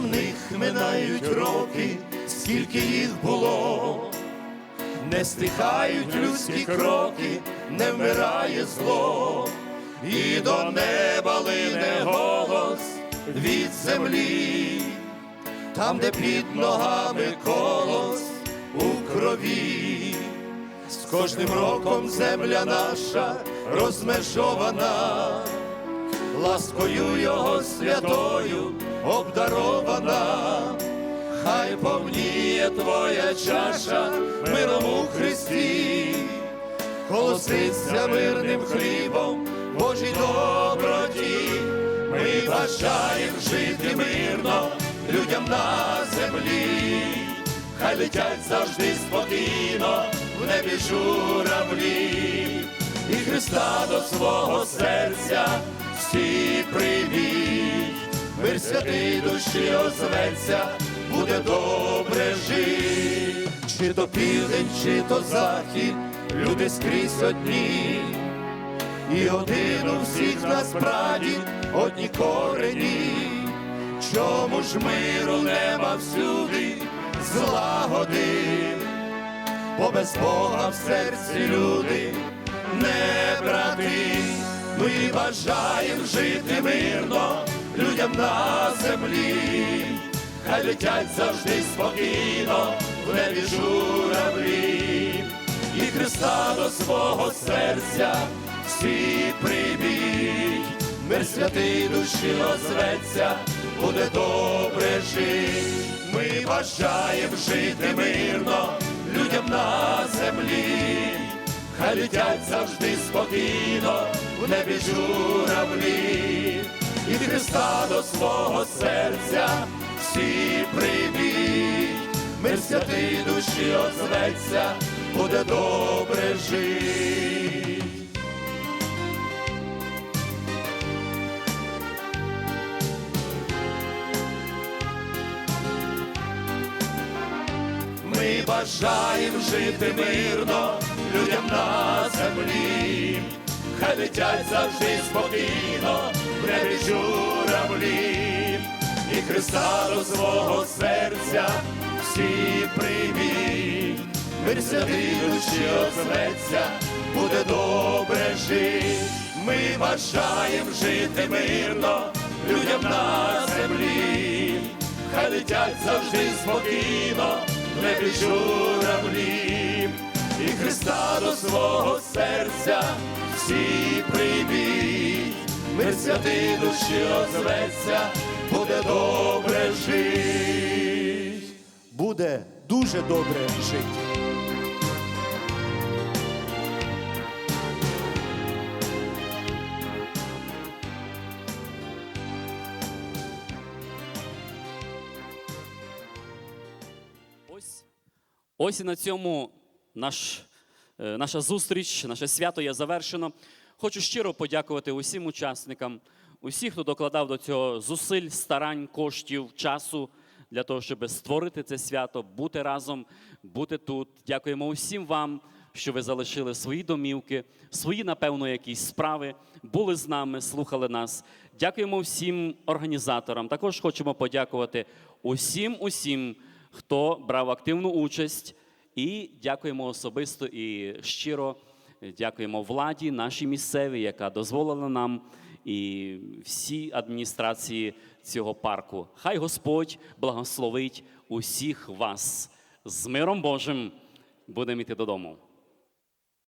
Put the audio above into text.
них минають роки, скільки їх було, не стихають людські кроки, не вмирає зло, і до неба лине голос від землі, там, де під ногами колос у крові. З кожним роком земля наша розмежована, ласкою його святою обдарована, хай повніє твоя чаша миром у Христі, колоситься мирним хлібом Божій доброті, ми бажаємо жити мирно людям на землі, хай летять завжди спокійно в небі журавлі, і Христа до свого серця всі прийміть, мир святий душі озветься, буде добре жить, чи то південь, чи то захід, люди скрізь одні, і один у всіх нас прадід, одні корені. Чому ж миру нема всюди злагоди, бо без Бога в серці люди не брати, ми бажаємо жити мирно людям на землі, хай летять завжди спокійно в небі журавлі, і Христа до свого серця всі прибіть, мир святий душі озветься, буде добре жить. Ми бажаємо жити мирно хай летять завжди спокійно в небі журавлі, і Христа до свого серця всі прибіть, мир святий душі озветься, буде добре жить. Ми бажаємо жити мирно землі, хай летять завжди спокійно в небі журавлі, і Христа до свого серця всі прийміть, мир святий душі озветься, буде добре жить. Ми бажаємо жити мирно людям на землі, хай летять завжди спокійно в небі журавлі, і Христа до свого серця всі прийміть, мир святий душі озветься, буде добре жить. Буде дуже добре жити. Ось, ось і на цьому наш, е, наша зустріч, наше свято є завершено. Хочу щиро подякувати усім учасникам, усіх, хто докладав до цього зусиль, старань, коштів, часу для того, щоб створити це свято, бути разом, бути тут. Дякуємо усім вам, що ви залишили свої домівки, свої, напевно, якісь справи, були з нами, слухали нас. Дякуємо всім організаторам. Також хочемо подякувати усім, усім, хто брав активну участь. І дякуємо особисто і щиро дякуємо владі, нашій місцевій, яка дозволила нам і всій адміністрації цього парку. Хай Господь благословить усіх вас з миром Божим. Будемо йти додому.